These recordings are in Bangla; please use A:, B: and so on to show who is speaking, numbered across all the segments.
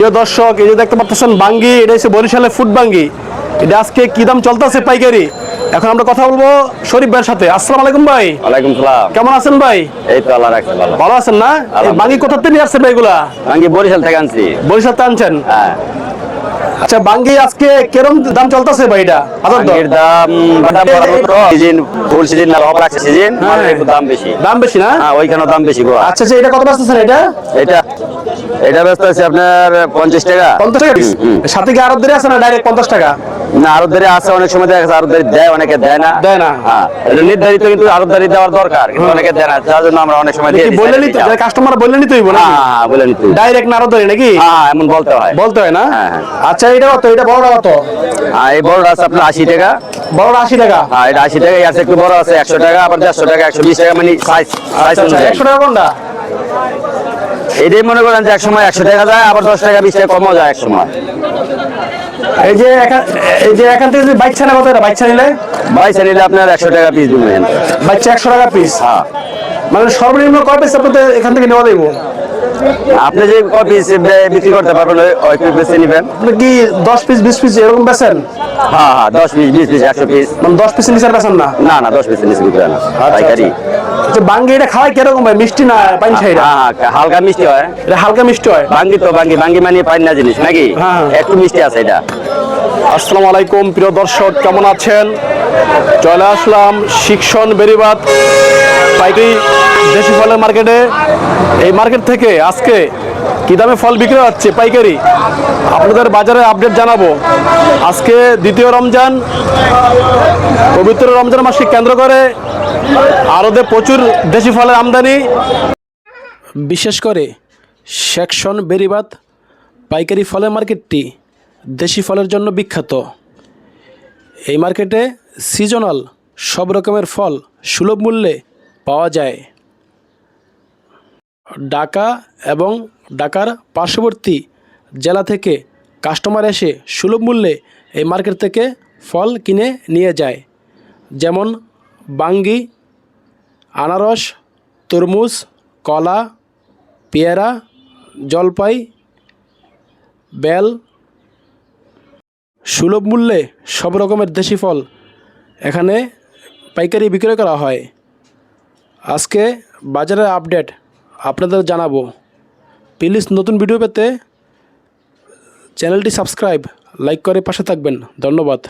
A: প্রিয় দর্শক এই যে দেখতে পাচ্ছেন বাঙ্গি এটা হচ্ছে বরিশালের ফুড বাঙ্গি। এটা আজকে কি দাম চলতেছে পাইকারি? এখন আমরা কথা বলব শরীফ ভাইয়ের সাথে। আসসালামু আলাইকুম ভাই।
B: ওয়ালাইকুম সালাম।
A: কেমন আছেন ভাই?
B: এই তো আল্লাহ রাখছে ভালো।
A: ভালো আছেন না? বাঙ্গি কোথা থেকে নিয়ে আসছেন ভাই এগুলা?
B: আমি বরিশাল থেকে আনছি।
A: বরিশাল থেকে আনছেন?
B: হ্যাঁ।
A: আচ্ছা বাঙ্গি আজকে কিরম দাম চলতেছে ভাই এটা? বাজার দর?
B: দাম বরাবর সিজন ফুল সিজন না অফ রাখছে সিজন
A: হ্যাঁ।
B: দাম বেশি।
A: দাম বেশি না?
B: হ্যাঁ ওইখানেও দাম বেশি গো
A: আচ্ছা আচ্ছা এটা কত পাচ্ছেন এটা?
B: এটা এটা ব্যস্ত আছে আপনার পঞ্চাশ টাকা।
A: পঞ্চাশ টাকা। সাথে কি আরও দেরি আছে না ডাইরেক্ট পঞ্চাশ টাকা?
B: না আরও দেরি আছে অনেক সময় দেখা আরও দেরি দেয় অনেকে দেয় না।
A: দেয় না।
B: হ্যাঁ নির্ধারিত কিন্তু আরও দেরি দেওয়ার দরকার অনেকে দেয় না যার জন্য আমরা অনেক সময় দিয়ে
A: বললে নিতে। কাস্টমার বললে নিতে হইব না
B: হ্যাঁ হ্যাঁ, বলে নিতে
A: ডাইরেক্ট না আরও দেরি নাকি?
B: হ্যাঁ এমন বলতে হয়।
A: বলতে হয় না?
B: হ্যাঁ, হ্যাঁ।
A: আচ্ছা এটা কত? এটা বড়টা কত?
B: হ্যাঁ এই বড়টা আছে আপনার আশি টাকা।
A: বড়টা আশি টাকা?
B: হ্যাঁ এটা আশি টাকা আছে একটু বড় আছে একশো টাকা আবার দেড়শো টাকা একশো বিশ টাকা মানে সাইজ সাইজ
A: আচ্ছা আচ্ছা একশো টাকা কোনটা
B: এটাই মনে করেন যে একসময় একশো টাকা যায় আবার দশ টাকা বিশ টাকা কমও যায় একসময়।
A: এই যে এখান এই যে এখান থেকে যদি বাচ্চা না কত বাচ্চা নিলে?
B: বাইশে নিলে আপনার একশো টাকা পিস দিবেন।
A: বাচ্চা একশো টাকা পিস
B: হ্যাঁ।
A: মানে সর্বনিম্ন কয় পিস আপনাদের এখান থেকে নেওয়া দেবো
B: আপনি যে কয় পিস বিক্রি করতে পারবেন ওই- পিস নিবেন?
A: আপনি কি দশ পিস বিশ পিস এরকম বেছেন?
B: হ্যাঁ হ্যাঁ দশ পিস বিশ পিস একশো পিস
A: মানে দশ পিস নিচে বেছেন না?
B: না না দশ পিস নিচে বিক্রি না। পাইকারি।
A: আচ্ছা বাঙ্গি এটা খাওয়াই কীরকম ভাই মিষ্টি না পানি খাই এটা
B: হ্যাঁ হ্যাঁ হালকা মিষ্টি হয়।
A: এটা হালকা মিষ্টি হয়?
B: বাঙ্গি তো বাঙ্গি বাঙ্গি মানে পাই না জিনিস নাকি?
A: হ্যাঁ।
B: একটু মিষ্টি আছে এটা।
A: আসসালামু আলাইকুম প্রিয় দর্শক কেমন আছেন? চলে আসলাম শিক্ষণ বেরিবাদ পাইকারি দেশি ফলের মার্কেটে। এই মার্কেট থেকে আজকে কি দামে ফল বিক্রি হচ্ছে পাইকারি? আপনাদের বাজারে আপডেট জানাব। আজকে দ্বিতীয় রমজান, পবিত্র রমজান মাসকে কেন্দ্র করে আরদে প্রচুর দেশি ফলের আমদানি। বিশেষ করে সেকশন বেরিবাদ পাইকারি ফলের মার্কেটটি দেশি ফলের জন্য বিখ্যাত। এই মার্কেটে সিজনাল সব রকমের ফল সুলভ মূল্যে পাওয়া যায়। ঢাকা এবং ঢাকার পার্শ্ববর্তী জেলা থেকে কাস্টমার এসে সুলভ মূল্যে এই মার্কেট থেকে ফল কিনে নিয়ে যায়। যেমন বাঙ্গি, আনারস, তরমুজ, কলা, পেয়ারা, জলপাই, বেল। সুলভ মূল্যে সব রকমের দেশি ফল এখানে পাইকারি বিক্রয় করা হয়। আজকে বাজারের আপডেট আপনাদের জানাব। প্লিজ নতুন ভিডিও পেতে চ্যানেলটি সাবস্ক্রাইব লাইক করে পাশে থাকবেন। ধন্যবাদ।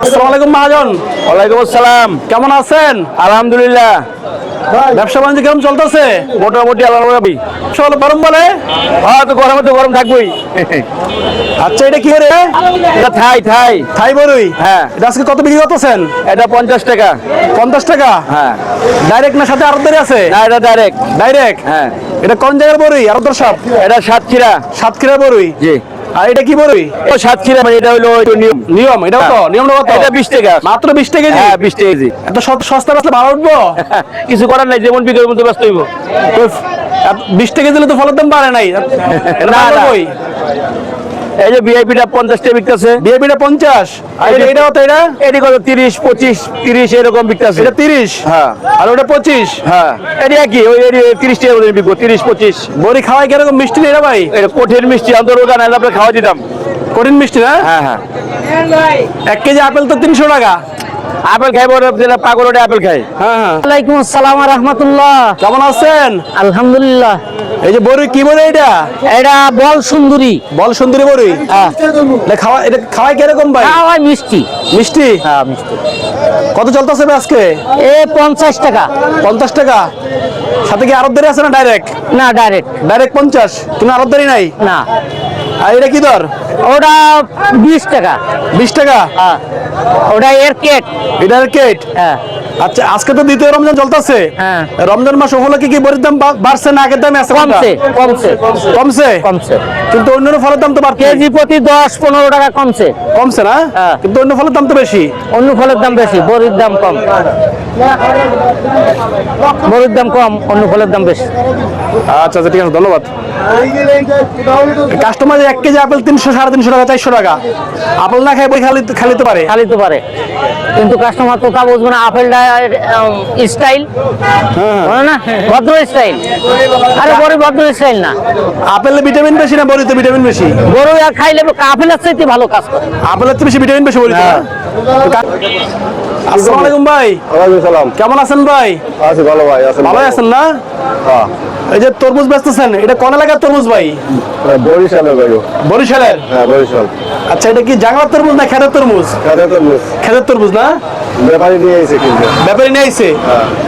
A: আসসালামু আলাইকুম মহাজন।
B: ওয়ালাইকুম আসসালাম।
A: কেমন আছেন?
B: আলহামদুলিল্লাহ।
A: ব্যবসা বাণিজ্য কেমন চলতেছে?
B: মোটামুটি আল্লাহ রবি
A: গরম বলে?
B: হ্যাঁ তো গরমে তো গরম থাকবোই।
A: আচ্ছা এটা কি রে?
B: এটা থাই থাই।
A: থাই বড়ই
B: হ্যাঁ।
A: এটা আজকে কত বিক্রি করতেছেন?
B: এটা পঞ্চাশ টাকা।
A: পঞ্চাশ টাকা?
B: হ্যাঁ।
A: ডাইরেক্ট না সাথে আরও দেরি আছে?
B: না এটা ডাইরেক্ট
A: ডাইরেক্ট
B: হ্যাঁ।
A: এটা কোন জায়গার বড়ই আরও দর্শক
B: এটা সাতক্ষীরা।
A: সাতক্ষীরা বড়ই
B: জি।
A: আর এটা কি
B: ও সাতক্ষীরা মানে এটা হলো নিয়ম
A: নিয়ম এটা কত?
B: হ্যাঁ।
A: নিয়মটা কত?
B: এটা বিশ টাকা।
A: মাত্র বিশ টাকা
B: হ্যাঁ বিশ টাকা কেজি।
A: এত সস্তা বেচলে ভালো উঠবো?
B: কিছু করার নাই যেমন বিক্রির মধ্যে ব্যস্ত হইব।
A: বিশ টাকা দিলে তো ফলের দাম বাড়ে নাই।
B: না, এই যে ভিআইপিটা পঞ্চাশটা বিকতেছে
A: বিএপিটা পঞ্চাশ আর এটা- এটা কত এটা?
B: এটি কত তিরিশ পঁচিশ তিরিশ এরকম বিকতেছে
A: এটা তিরিশ?
B: হ্যাঁ।
A: আর ওটা পঁচিশ?
B: হ্যাঁ। এটি একই ওই এটি তিরিশ টাকা করে বিকবো তিরিশ পঁচিশ।
A: বড়ি খাওয়াই কীরকম মিষ্টি নেই রে ভাই?
B: এটা কঠিন মিষ্টি অন্তর্গা নাহলে আপনার খাওয়া দিতাম।
A: কঠিন মিষ্টি না?
B: হ্যাঁ হ্যাঁ।
A: এক কেজি আপেল তো তিনশো টাকা।
B: আপেল খাইবো যেটা পাগল ওটা আপেল খাই
A: হ্যাঁ হ্যাঁ।
C: ওয়ালাইকুম আসসালাম রহমতুল্লাহ।
A: কেমন আছেন?
C: আলহামদুলিল্লাহ।
A: এই যে বড়ি কি বড়ি এটা?
C: এটা বল সুন্দরী।
A: বল সুন্দরী বড়ি?
C: হ্যাঁ।
A: এটা খাওয়া এটা খাওয়াই কীরকম ভাই?
C: খাওয়াই মিষ্টি।
A: মিষ্টি?
C: হ্যাঁ মিষ্টি।
A: কত চলতেছে আজকে?
C: এ পঞ্চাশ টাকা।
A: পঞ্চাশ টাকা? সাথে কি আরব আছে না ডাইরেক্ট
C: না ডাইরেক্ট
A: ডাইরেক্ট পঞ্চাশ? কোনো আরব নাই?
C: না।
A: আর এটা কি দর?
C: ওটা বিশ টাকা।
A: বিশ টাকা?
C: হ্যাঁ। ওটা এর কেট।
A: এটার কেট?
C: হ্যাঁ।
A: আচ্ছা আজকে তো দ্বিতীয় রমজান চলতেছে।
C: হ্যাঁ।
A: রমজান মাস উপলক্ষে কি বড়ির দাম বাড়ছে না আগের দামে আছে
C: কমছে কমছে।
A: কমছে?
C: কমছে।
A: কিন্তু অন্য ফলের দাম তো বাড়ছে।
C: কেজি প্রতি দশ পনেরো টাকা কমছে।
A: কমছে না?
C: হ্যাঁ।
A: কিন্তু অন্য ফলের দাম তো বেশি।
C: অন্য ফলের দাম বেশি বড়ির দাম কম। বড়ির দাম কম অন্য ফলের দাম বেশি।
A: আচ্ছা আচ্ছা ঠিক আছে ধন্যবাদ। কাস্টমার এক কেজি আপেল তিনশো সাড়ে তিনশো টাকা চারশো টাকা। আপেল না খাই বই খালি খালি তো পারে।
C: খালি তো পারে। কিন্তু কাস্টমার তো তা বুঝবে না আপেলটা স্টাইল
A: হ্যাঁ।
C: না ভদ্র স্টাইল আরে বড় ভদ্র স্টাইল না।
A: আপেলে ভিটামিন বেশি না বড়িতে ভিটামিন বেশি?
C: বড় আর খাইলে আপেলের চাইতে ভালো কাজ করে।
A: আপেলের চেয়ে বেশি ভিটামিন বেশি বড়িতে না? আসসালামু আলাইকুম ভাই।
D: ওয়ালাইকুম সালাম।
A: কেমন আছেন ভাই?
D: আছি ভালো ভাই আছেন
A: ভালো। আছেন না?
D: হ্যাঁ।
A: এই যে তরমুজ বেচতেছেন এটা কোন এলাকার তরমুজ ভাই?
D: বরিশালের ভাই
A: বরিশালের?
D: হ্যাঁ বরিশাল।
A: আচ্ছা এটা কি জাংলার তরমুজ না খেতের তরমুজ? খেতের তরমুজ। না?
D: ব্যাপারী নিয়ে এসে কিনতে।
A: ব্যাপারী নিয়ে আইছে?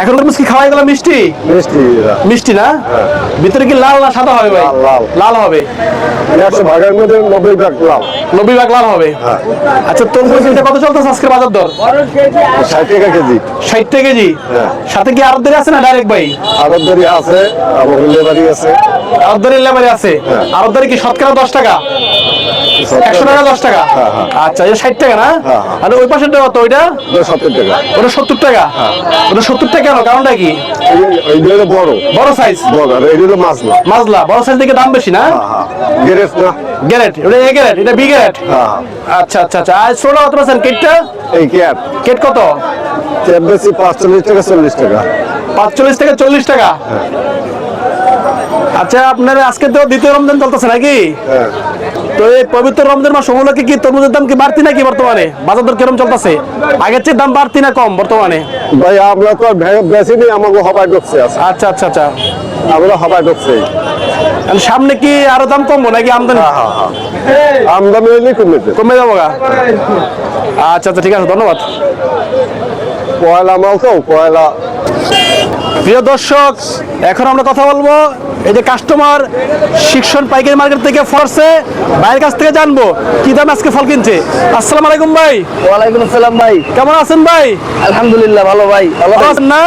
A: এখন তরমুজ কি খাওয়াই গেল মিষ্টি?
D: মিষ্টি
A: মিষ্টি না? ভিতরে কি লাল না সাদা হবে ভাই?
D: লাল,
A: হবে।
D: একশো ভাগের মধ্যে নব্বই ভাগ লাভ
A: নব্বই ভাগ লাল হবে। আচ্ছা তরমুজ এটা কত চলতেছে বাজার দর?
D: ষাট টাকা কেজি।
A: ষাট টাকা কেজি?
D: হ্যাঁ।
A: সাথে কি আরও আছে না ডাইরেক্ট ভাই?
D: আরবদারি আছে। আমার লেবারি আছে।
A: আরদারি লেবারে আছে।
D: হ্যাঁ।
A: আরদারি কি শতকরা দশ টাকা? একশো টাকা দশ টাকা?
D: হ্যাঁ, হ্যাঁ।
A: আচ্ছা এটা ষাট টাকা না। আর ওই পাশেরটা কত ওইটা?
D: সত্তর টাকা।
A: ওটা সত্তর টাকা। ওটা সত্তর টাকা কেন? কারণটা কি?
D: বড়।
A: বড় সাইজ
D: বড় আর হলো মাছ
A: মাজলা। বড় সাইজ থেকে দাম বেশি না?
D: গ্যারেজ না।
A: গ্যারেট ওটা এ গ্যারেট এটা বি গ্যারেট? আচ্ছা আচ্ছা আচ্ছা। আর ষোলো কত পাচ্ছেন কেটটা?
D: এই ক্যাপ।
A: কেট কত?
D: ক্যাপ বেশি পাঁচচল্লিশ টাকা চল্লিশ টাকা।
A: পাঁচচল্লিশ থেকে চল্লিশ টাকা। আচ্ছা আপনার আজকে তো দ্বিতীয় রমজান চলতেছে নাকি?
D: হ্যাঁ।
A: তো এই পবিত্র রমজান মাস উপলক্ষে কি তরমুজের দাম কি বাড়তি নাকি বর্তমানে? বাজার দর কীরকম চলতেছে? আগের চেয়ে দাম বাড়তি না কম বর্তমানে?
D: ভাই আমরা তো বেশি নেই আমাকে হবাই ঢুকছে
A: আচ্ছা আচ্ছা আচ্ছা।
D: আমরা হবাই ঢুকছে।
A: সামনে কি আরও দাম কমবো নাকি আমদানি?
D: হ্যাঁ হ্যাঁ আমদানি হইলেই কমেছে
A: কমে যাব গা? আচ্ছা আচ্ছা ঠিক আছে ধন্যবাদ।
D: পয়লা মাল তো পয়লা
A: প্রিয় দর্শক এখন আমরা কথা বলব এই যে কাস্টমার শিক্ষণ পাইকারি মার্কেট থেকে ফরসে। ভাইয়ের কাছ থেকে জানব কি দাম আজকে ফল কিনছে? আসসালাম আলাইকুম ভাই।
C: ওয়ালাইকুম আসসালাম ভাই।
A: কেমন আছেন ভাই?
C: আলহামদুলিল্লাহ ভালো ভাই। ভালো
A: আছেন না?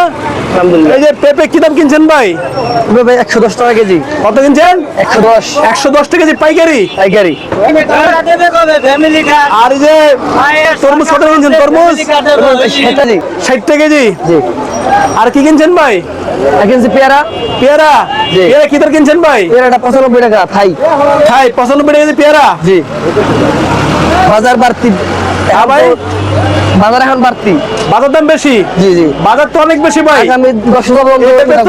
A: এই যে পেঁপে কি দাম কিনছেন ভাই?
C: ভাই একশো দশ টাকা কেজি।
A: কত কিনছেন?
C: একশো দশ।
A: একশো দশ টাকা কেজি পাইকারি?
C: পাইকারি।
A: আর যে তরমুজ কত কিনছেন? তরমুজ? ষাট টাকা কেজি। আর কি কিনছেন ভাই?
C: কিনছি পেয়ারা।
A: পেয়ারা। পেয়ারা কি দর কিনছেন ভাই?
C: পেয়ারাটা পঁচানব্বই টাকা থাই।
A: খাই পঁচানব্বই টাকা পেয়ারা?
C: জি। বাজার বাড়তি
A: ভাই।
C: বাজার এখন বাড়তি।
A: বাজার দাম বেশি?
C: জি জি।
A: বাজার তো অনেক বেশি ভাই।
C: আমি দশ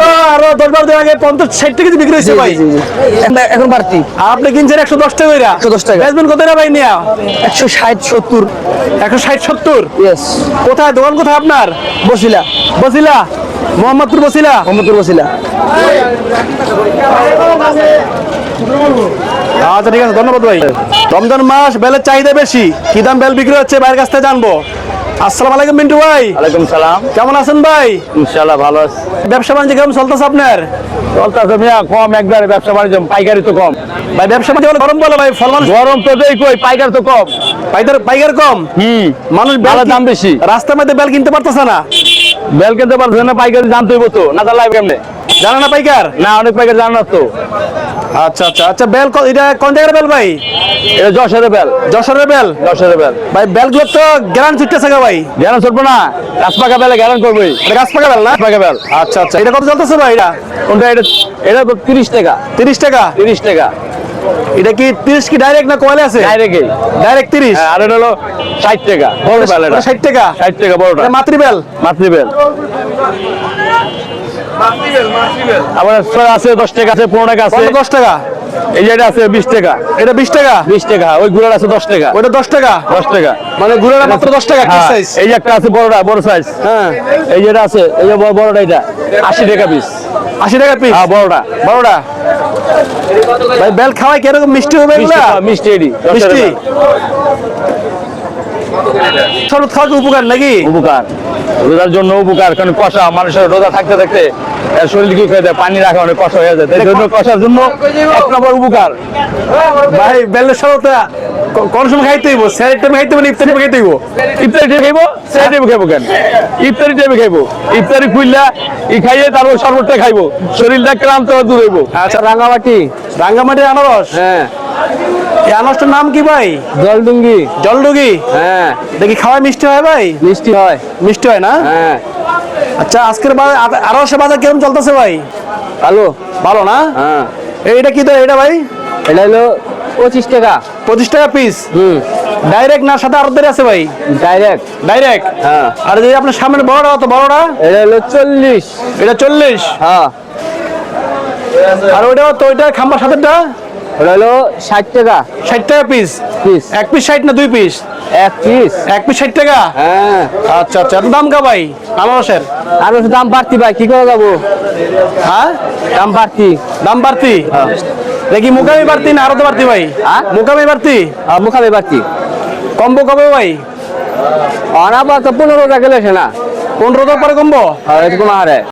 A: তো আরও দশ বারো আগে পঞ্চাশ ষাট টাকা বিক্রি হয়েছে ভাই।
C: এখন বাড়তি।
A: আপনি কিনছেন একশো দশ টাকা করে
C: একশো দশ টাকা।
A: বেচবেন কত ভাই নিয়া?
C: একশো ষাট সত্তর।
A: একশো ষাট সত্তর? কোথায়? দোকান কোথায় আপনার?
C: বসিলা।
A: বসিলা? মোহাম্মদপুর বসিলা?
C: মোহাম্মদপুর বসিলা।
A: আচ্ছা ঠিক আছে ধন্যবাদ ভাই। রমজান মাস বেলের চাহিদা বেশি। কি দাম বেল বিক্রি হচ্ছে? বাইরের কাছ থেকে জানব। আসসালামু আলাইকুম মিন্টু ভাই।
E: ওয়ালাইকুম সালাম।
A: কেমন আছেন ভাই?
E: ইনশাআল্লাহ ভালো আছে।
A: ব্যবসা বাণিজ্য কেমন চলতেছে আপনার?
E: চলতেছে মিয়া কম একবারে ব্যবসা বাণিজ্য পাইকারি তো কম।
A: ভাই ব্যবসা বাণিজ্য গরম বলে ভাই ফল মানুষ
E: গরম তো দেই কই পাইকার তো কম।
A: পাইকার পাইকার কম?
E: হুম
A: মানুষ বেল
E: বেলের দাম বেশি।
A: রাস্তার মধ্যে বেল কিনতে পারতেছে না।
E: বেল কিনতে পারছে না পাইকারি জানতে হইব তো। না জানলে কেমনে?
A: জানে না পাইকার?
E: না অনেক পাইকার জানা তো।
A: আচ্ছা আচ্ছা আচ্ছা বেল এটা কোন জায়গার বেল ভাই?
E: এটা যশের বেল
A: যশোরের বেল
E: যশের বেল
A: ভাই বেলগুলো তো গ্যারান ছুটতেছে গা ভাই।
E: জ্ঞান চলবো না। গাছ পাকা বেলে জ্ঞান করবোই
A: এটা গাছ পাকা বেল না?
E: গাছ পাকা বেল
A: আচ্ছা আচ্ছা এটা কত চলতেছে ভাই এটা?
E: কোনটা? এটা এটা তিরিশ টাকা।
A: তিরিশ টাকা?
E: তিরিশ টাকা।
A: এটা কি তিরিশ কি ডাইরেক্ট না কোয়ালে আছে?
E: ডাইরেক্টই
A: ডাইরেক্ট তিরিশ?
E: আর এটা হলো ষাট টাকা। বড় বেল এটা।
A: ষাট টাকা?
E: ষাট টাকা বড়টা।
A: এটা মাতৃ বেল
E: মাতৃ বেল আবার আছে দশ টাকা আছে পনেরো টাকা আছে।
A: দশ টাকা?
E: এই যে এটা আছে বিশ টাকা।
A: এটা বিশ টাকা?
E: বিশ টাকা ওই গুড়ার আছে দশ টাকা।
A: ওটা দশ টাকা?
E: দশ টাকা।
A: মানে গুড়ের মাত্র দশ টাকা
E: হ্যাঁ, এই যে একটা আছে বড়টা বড় সাইজ
A: হ্যাঁ।
E: এই যেটা আছে এই যে বড়- বড়টা এটা আশি টাকা পিস
A: আশি টাকা পিস
E: হ্যাঁ বড়টা।
A: বড়টা? ভাই বেল খাওয়াই কীরকম মিষ্টি হবে
E: মিষ্টি এডি
A: মিষ্টি শরবত খাওয়া উপকার নাকি?
E: উপকার। রোজার জন্য উপকার কারণ কষা মানুষের রোজা থাকতে থাকতে শরীর কি হয়ে যায় পানি রাখা অনেক হয়ে যায়। তাই জন্য কষার জন্য এক নম্বর উপকার।
A: ভাই বেলের কোন সময় খাইতে হইব? স্যারের টাইমে খাইতে হইব ইফতারি খাইতে হইব?
E: ইফতারি টাইমে খাইবো? টাইমে খাইবো কেন? ইফতারি টাইমে খাইবো। ইফতারি খুললা ই খাইয়ে তারপর শরবতটা খাইবো। শরীরটা ক্লান্ত দূর হইবো।
A: আচ্ছা আনারস?
E: হ্যাঁ।
A: এই আনারসটার নাম কি ভাই?
E: জলডুঙ্গি।
A: জলডুগি
E: হ্যাঁ।
A: দেখি খাওয়াই মিষ্টি হয় ভাই?
E: মিষ্টি হয়।
A: মিষ্টি হয় না?
E: হ্যাঁ।
A: আচ্ছা আজকের বাজার আনারসের বাজার কেমন চলতেছে ভাই?
E: হ্যালো
A: ভালো না?
E: হ্যাঁ।
A: এইটা কি তো এটা ভাই?
C: এটা হলো পঁচিশ টাকা।
A: পঁচিশ টাকা পিস
C: হুম।
A: ডাইরেক্ট না সাথে আরও আছে ভাই?
E: ডাইরেক্ট
A: ডাইরেক্ট
E: হ্যাঁ।
A: আর এই যে আপনার সামনে বড়টা তো বড়টা?
E: এটা হলো চল্লিশ।
A: এটা চল্লিশ?
E: হ্যাঁ।
A: আর ওইটা তো ওইটা খাম্বার সাথেটা
E: ওটা হলো ষাট টাকা।
A: ষাট টাকা পিস
E: পিস
A: এক পিস ষাট না দুই পিস
E: এক পিস
A: এক পিস ষাট টাকা?
E: হ্যাঁ।
A: আচ্ছা আচ্ছা এত দাম কা ভাই? আনারসের
E: আর ওর দাম বাড়তি ভাই কি করে যাব?
A: হ্যাঁ?
E: দাম বাড়তি।
A: দাম বাড়তি? দেখি মুকামি বাড়তি না আরও তো বাড়তি ভাই?
E: হ্যাঁ?
A: মুকামি বাড়তি?
E: আর মুখাবে বাড়তি।
A: কম্বো কবে ভাই?
E: আর আবার তো পনেরো টাকা গেলে না।
A: পনেরো পরে কমবো?
E: আর এরকম হারে।